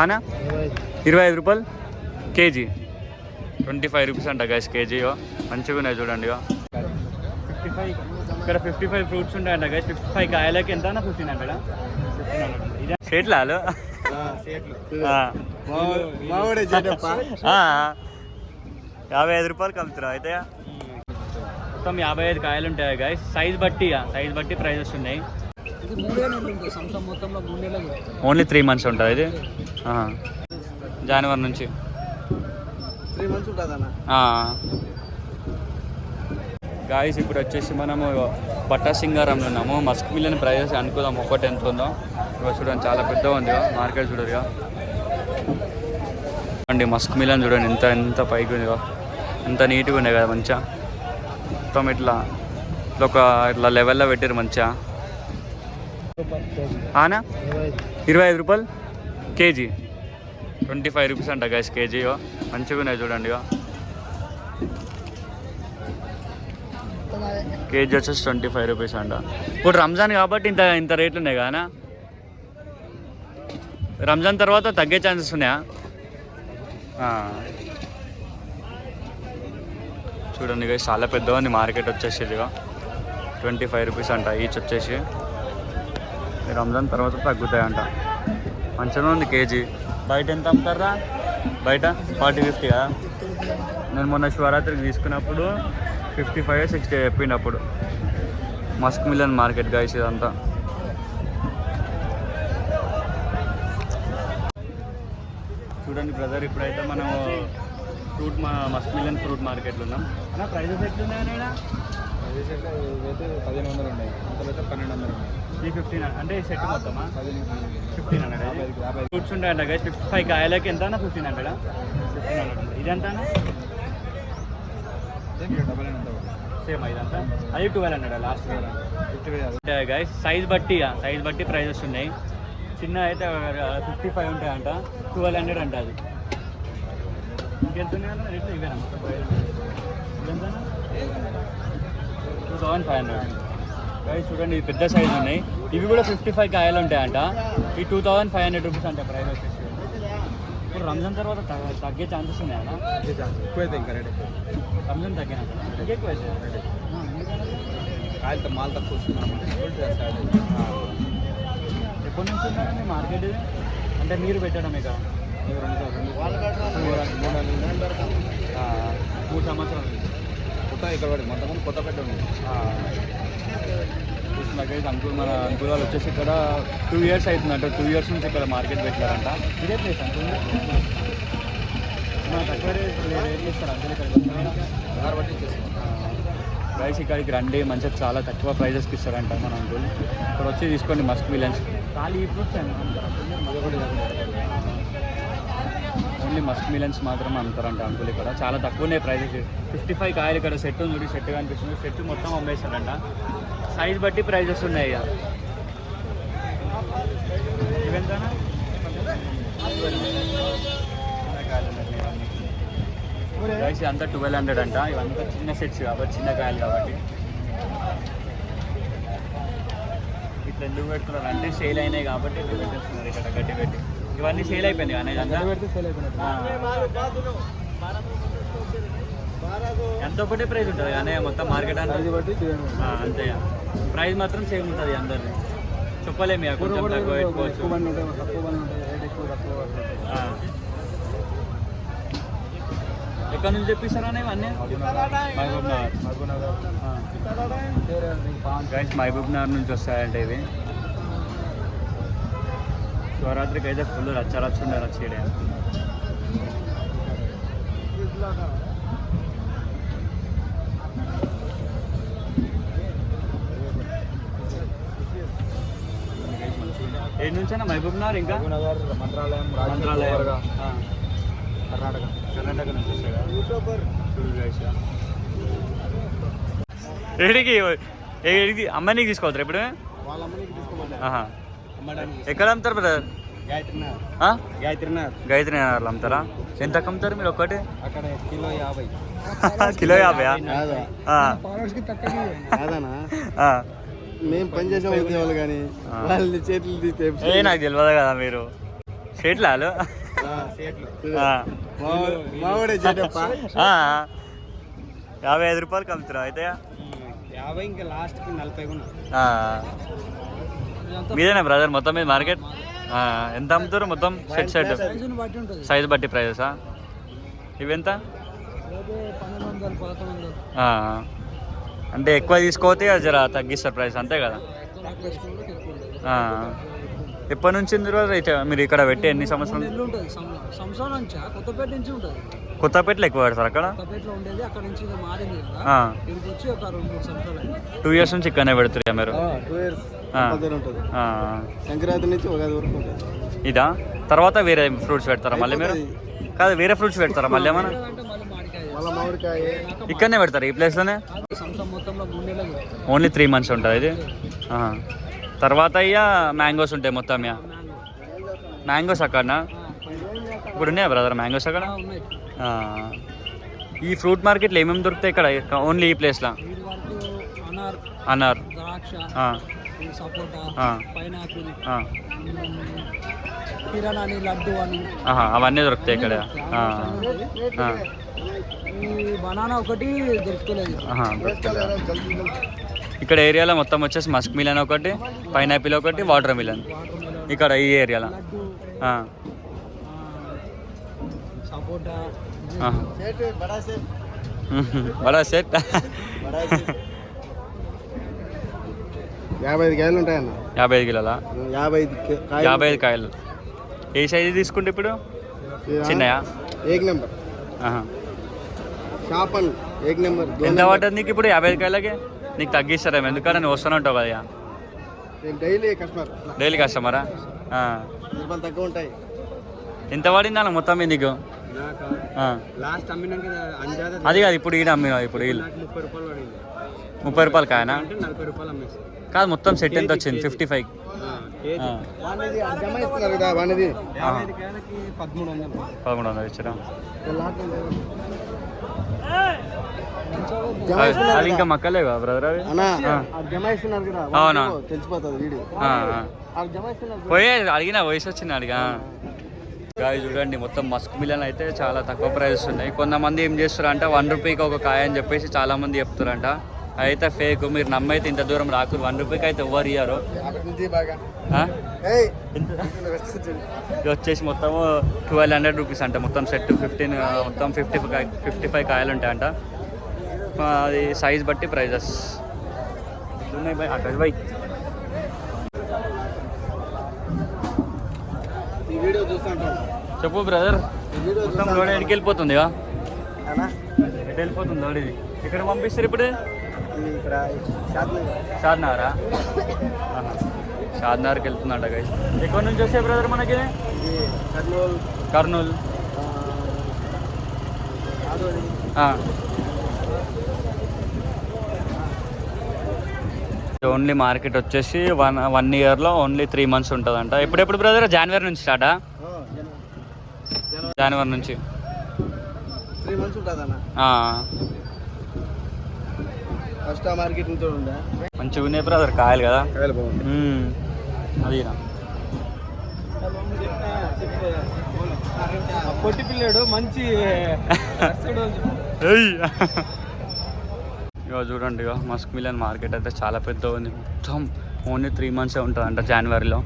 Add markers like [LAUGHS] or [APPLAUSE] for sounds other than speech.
ఆనా? ఇరవై ఐదు. రూపాయలు? కేజీ. ట్వంటీ ఫైవ్ రూపీస్ అంట గైస్ కేజీ. మంచిగా ఉన్నాయి చూడండి ఇగో. ఫిఫ్టీ ఫైవ్ ఇక్కడ ఫిఫ్టీ ఫైవ్ ఫ్రూట్స్ ఉంటాయంట గైస్ ఫిఫ్టీ ఫైవ్ కాయలకి ఎంత ఫిఫ్టీన్ హండ్రెడ్ చేయటప్ప యాభై ఐదు రూపాయలు అమ్ముతున్నావు అయితే? మొత్తం యాభై ఐదు కాయలు ఉంటాయి గైస్ సైజ్ బట్టి సైజ్ బట్టి ప్రైజెస్ ఉన్నాయి. ఓన్లీ త్రీ మంత్స్ ఉంటుంది ఇది? జనవరి నుంచి. గాయస్ ఇప్పుడు వచ్చేసి మనము పట్టా సింగారంలో ఉన్నాము. మస్క్ మిల్లియన్ ప్రైజెస్ అనుకుందాం ఒక్కటి ఎంత ఉందో. ఇక చూడండి చాలా పెద్ద ఉంది మార్కెట్ చూడరు ఇక. చూడండి మస్క్ మిలన్ చూడండి ఎంత ఎంత పైకి ఉంది. ఎంత నీట్గా ఉన్నాయి కదా మంచిగా. మొత్తం ఇట్లా ఇట్లా ఒక ఇట్లా లెవెల్లో పెట్టారు మంచిగా. ఆనా? ఇరవై ఐదు రూపాయలు? కేజీ. ట్వంటీ ఫైవ్ రూపీస్ అంట గైస్ కేజీ ఇగో. మంచిగా ఉన్నాయి చూడండి కేజీ వచ్చేసి ట్వంటీ ఫైవ్ రూపీస్ అంట. ఇప్పుడు రంజాన్ కాబట్టి ఇంత ఇంత రేట్లు ఉన్నాయి కానా రంజాన్ తర్వాత తగ్గే ఛాన్సెస్ ఉన్నాయా? చూడండి guys, చాలా పెద్దగా ఉంది. మార్కెట్ వచ్చేసి ఇదిగా ట్వంటీ ఫైవ్ రూపీస్ అంట ఈచ్ వచ్చేసి. రంజాన్ తర్వాత తగ్గుతాయంట. మంచిగా ఉంది కేజీ. బయట ఎంత అమ్ముతారా? బయట ఫార్టీ ఫిఫ్టీ కదా నేను మొన్న శివరాత్రికి తీసుకున్నప్పుడు ఫిఫ్టీ ఫైవ్ సిక్స్టీ చెప్పినప్పుడు. మస్క్ మిలన్ మార్కెట్ గైస్ ఇదంతా. చూడండి బ్రదర్ ఇప్పుడైతే మనం ఫ్రూట్ మా మస్క్ మిలన్ ఫ్రూట్ మార్కెట్లో ఉన్నాం. అన్న ప్రైజెస్ ఎట్లున్నాయన్నా ఇవైతే పదిహేను వందలు ఉన్నాయి. అంతలో అయితే పన్నెండు వందలు ఉన్నాయి. త్రీ ఫిఫ్టీన్ అంటే సెట్ మొత్తమా? ఫిఫ్టీన్ హండ్రెడ్ ఫ్రూట్స్ ఉంటాయంట గైస్ ఫిఫ్టీ ఫైవ్ కాయలకి ఎంత ఫిఫ్టీన్ హండ్రెడ్ ఫిఫ్టీన్ హండ్రెడ్ ఇది ఎంత సేమ్ ఇదంతా? అది twelve hundred last fifty guys size బట్టి సైజ్ బట్టి ప్రైజెస్ ఉన్నాయి. చిన్న అయితే ఫిఫ్టీ ఫైవ్ ఉంటాయంట. ట్వెల్వ్ హండ్రెడ్ అంట అది. ఇంకెంత రేట్లు ఇవేనా? Two thousand five hundred guys చూడండి ఇవి పెద్ద సైజ్ ఉన్నాయి. ఇవి కూడా ఫిఫ్టీ ఫైవ్ కాయలు ఉంటాయంట ఈ two thousand five hundred rupees అంట ప్రైస్ వచ్చేసి. ఇప్పుడు రంజాన్ తర్వాత తగ్గ- తగ్గే ఛాన్సెస్ ఉన్నాయన్నా ఎక్కువ ఇంకా రేట్ రంజాన్ తగ్గినా అయితే. కాయలతో మాల్ తక్కువ ఎప్పటి నుంచి ఉన్నారండి మార్కెట్ ఇది? అంటే మీరు పెట్టడం ఇక. మూడు సంవత్సరాలు. కొత్త ఇక్కడ మొత్తం కొత్త పెట్ట ఉంది చూసినట్టయితే అంకుల్ మన అంకుల్ వాళ్ళు వచ్చేసి ఇక్కడ టూ ఇయర్స్ అవుతుందంట. టూ ఇయర్స్ నుంచి ఇక్కడ మార్కెట్ పెట్టారంట ఇదే ప్లేస్ అంకుల్ ప్రైస్ ఇక్కడికి రండి. మంచిగా చాలా తక్కువ ప్రైజెస్కి ఇస్తారంట మన అంకుల్ ఇక్కడ వచ్చి తీసుకోండి మస్క్ మిలన్స్ ఖాళీ ఫ్రూట్స్ ఓన్లీ మస్క్ మిలన్స్ మాత్రం అమ్ముతారంట అంకుల్ ఇక్కడ. చాలా తక్కువ ఉన్నాయి ప్రైజెస్ ఫిఫ్టీ ఫైవ్ కాయలు ఇక్కడ సెట్ ఉంది సెట్ కనిపిస్తుంది. సెట్ మొత్తం అమ్మేస్తారంట సైజ్ బట్టి ప్రైజెస్ ఉన్నాయి ఇక. ఇవెంతనా? ప్రైస్ అంతా ట్వెల్వ్ హండ్రెడ్ అంట. ఇవంతా చిన్న సెట్స్ కాబట్టి చిన్న కాయలు కాబట్టి. ఇట్లా ఎందుకు పెడుతున్నారు? అంటే సేల్ అయినాయి కాబట్టి ఇట్లా పెట్టేస్తున్నారు ఇక్కడ గట్టి పెట్టి. ఇవన్నీ సేల్ అయిపోయినాయి కానీ. ఎంత ఒకటే ప్రైస్ ఉంటుంది కానీ మొత్తం మార్కెట్ అంతా? అంతే ప్రైస్ మాత్రం సేమ్ ఉంటుంది అందరిది. చెప్పలేము ఇక కొంచెం తక్కువ పెట్టుకోవచ్చు. ఎక్కడి నుంచి తెప్పిస్తారా ఇవన్నీ? మహబూబ్ నగర్ మహబూబ్ నగర్ నుంచి వస్తాయంటే ఇవి. శివరాత్రికి అయితే ఫుల్ రచ్చ రచ్చ ఉండే రచ్చ ఈడ. ఏడు నుంచైనా మహబూబ్ నగర్ ఇంకా? మహబూబ్నగర్ మంత్రాలయం మంత్రాలయం. కర్ణాటక. కర్ణాటక నుంచి వస్తాయా చూడు guys. ఏడికి? ఏడికి? అమ్మాయికి తీసుకోవద్దు ఇప్పుడు? వాళ్ళ ఆహా. అమ్మడానికి ఎక్కడ అమ్ముతారు బ్రదర్ గాయత్రి నగర్లో అమ్ముతారా? ఎంత అమ్ముతారు మీరు ఒక్కటి? అక్కడ కిలో యాభై. [LAUGHS] కిలో యాభై. మేము పని చేసే వాళ్ళు కానీ. వాళ్ళని చేతులు తీస్తే నాకు తెలియదు కదా మీరు. షేట్లాలు యాభై ఐదు రూపాయలకి అమ్ముతున్నావు అయితే? యాభై ఇంకా నలభై. మీదేనా బ్రదర్ మొత్తం మీద మార్కెట్ ఎంత అమ్ముతారు? మొత్తం సెట్ సెట్ సైజుని బట్టి ఉంటుంది. సైజ్ బట్టి ప్రైజెసా ఇవెంత. అంటే ఎక్కువ తీసుకోతే అది జర తగ్గిస్తారు ప్రైస్ అంతే కదా. ఎప్పటి నుంచి ఉంది రోజు అయితే? మీరు ఇక్కడ పెట్టి ఎన్ని సంవత్సరాలు? కొత్తపేటలో ఎక్కువ పెడతారు అక్కడ? టూ ఇయర్స్ నుంచి ఇక్కడనే పెడుతున్నారు మీరు? ఉంటుంది. సంక్రాంతి నుంచి ఉగాది వరకు ఉంటుంది. ఇదా? తర్వాత వేరే ఫ్రూట్స్ పెడతారా మళ్ళీ మీరు? కాదు వేరే ఫ్రూట్స్ పెడతారా మళ్ళీ ఏమన్నా? ఇక్కడనే పెడతారు ఈ ప్లేస్లోనే? ఓన్లీ త్రీ మంత్స్ ఉంటుంది ఇది. తర్వాత ఇక మ్యాంగోస్ ఉంటాయి మొత్తం ఇక మ్యాంగోస్ అక్కడనా? ఇప్పుడు ఉన్నాయా బ్రదర్ మ్యాంగోస్ అక్కడ. ఈ ఫ్రూట్ మార్కెట్లో ఏమేమి దొరుకుతాయి ఇక్కడ? ఓన్లీ ఈ ప్లేస్లో? వరకు అనార్ సపోటా. పైనాపిల్. కిరణ్ అని లడ్డు అని అవన్నీ దొరుకుతాయి ఇక్కడ ఆ. ఆ. ఈ బనానా ఒకటి దొరుకుతలేదు? ఇక్కడ ఏరియాలో మొత్తం వచ్చేసి మస్క్ మిలన్ ఒకటి పైనాపిల్ ఒకటి వాటర్ మిలన్ ఇక్కడ ఈ ఏరియాలో లడ్డు ఆ. ఆ, సపోటా. బడా సెట్ యాభై ఐదు కాయలు ఉంటాయన్న. యాభై ఐదు కిలోలా? యాభై ఐదు యాభై ఐదు కాయలు. ఏ సైజు తీసుకుంటే ఇప్పుడు? చిన్నయా? ఏక్ నెంబర్. ఏక్ నెంబర్ ఎంత పడ్డది నీకు ఇప్పుడు యాభై ఐదు కాయలకి? నీకు తగ్గిస్తారేమో ఎందుకంటే నువ్వు వస్తూనే ఉంటావు కదా. Daily customer? డైలీ కస్టమరా? తక్కువ ఉంటాయి. ఎంత పడింది అన్న మొత్తం మీద అది కాదు ఇప్పుడు ఈయన అమ్మిన ఇప్పుడు వీళ్ళు ముప్పై రూపాయలు కాయనా? కాదు మొత్తం సెట్ ఎంత వచ్చింది? Fifty five. పదమూడు వందలు. ఇచ్చారా? అది ఇంకా మక్కలే కదా బ్రదర్ అవి అన్నా ఆ. జమాయిస్తున్నారు కదా అవునా. పోయే అడిగిన వయసు వచ్చింది అడిగా గాయ చూడండి మొత్తం మస్క్ మిలన్ అయితే చాలా తక్కువ ప్రైజెస్ ఉన్నాయి. కొంతమంది ఏం చేస్తారు అంటే వన్ రూపీకి ఒక కాయ అని చెప్పేసి చాలా మంది చెప్తారంట. అయితే ఫేక్ మీరు నమ్మైతే ఇంత దూరం రాకురు వన్ రూపీకి అయితే ఎవరు ఇయ్యారు? వచ్చేసి మొత్తం ట్వెల్వ్ హండ్రెడ్ రూపీస్ అంట. మొత్తం సెట్ ఫిఫ్టీన్ మొత్తం ఫిఫ్టీ ఫైవ్ ఫిఫ్టీ ఫైవ్ కాయలు ఉంటాయంట. అది సైజ్ బట్టి ప్రైజెస్ ఉన్నాయి బై అక్కడ బై వీడియో చూస్తుంటాం చెప్పు బ్రదర్ మొత్తం లోడ్ ఎడికి వెళ్ళిపోతుంది? ఎటు వెళ్ళిపోతుంది లోడ్ ఇది? ఎక్కడ పంపిస్తారు ఇప్పుడు? షాద్నగర్. షాద్నగర్కి వెళ్తుందంట గైస్ ఎక్కడి నుంచి వస్తే బ్రదర్ మనకి? కర్నూలు. కర్నూలు. ఓన్లీ మార్కెట్ వచ్చేసి వన్ వన్ ఇయర్లో ఓన్లీ త్రీ మంత్స్ ఉంటుందంట. ఎప్పుడెప్పుడు బ్రదర్? జనవరి నుంచి స్టార్టా? జనవరి. నుంచి. మంచిగా ఉన్నాయి బ్రదర్ కాయలు కదా. అది పొట్టి పిల్లాడు మంచి [LAUGHS] ఇక చూడండి ఇక మస్క్ మిలన్ మార్కెట్ అయితే చాలా పెద్ద ఉంది మొత్తం ఓన్లీ త్రీ మంత్సే ఉంటుంది అంట జనవరిలో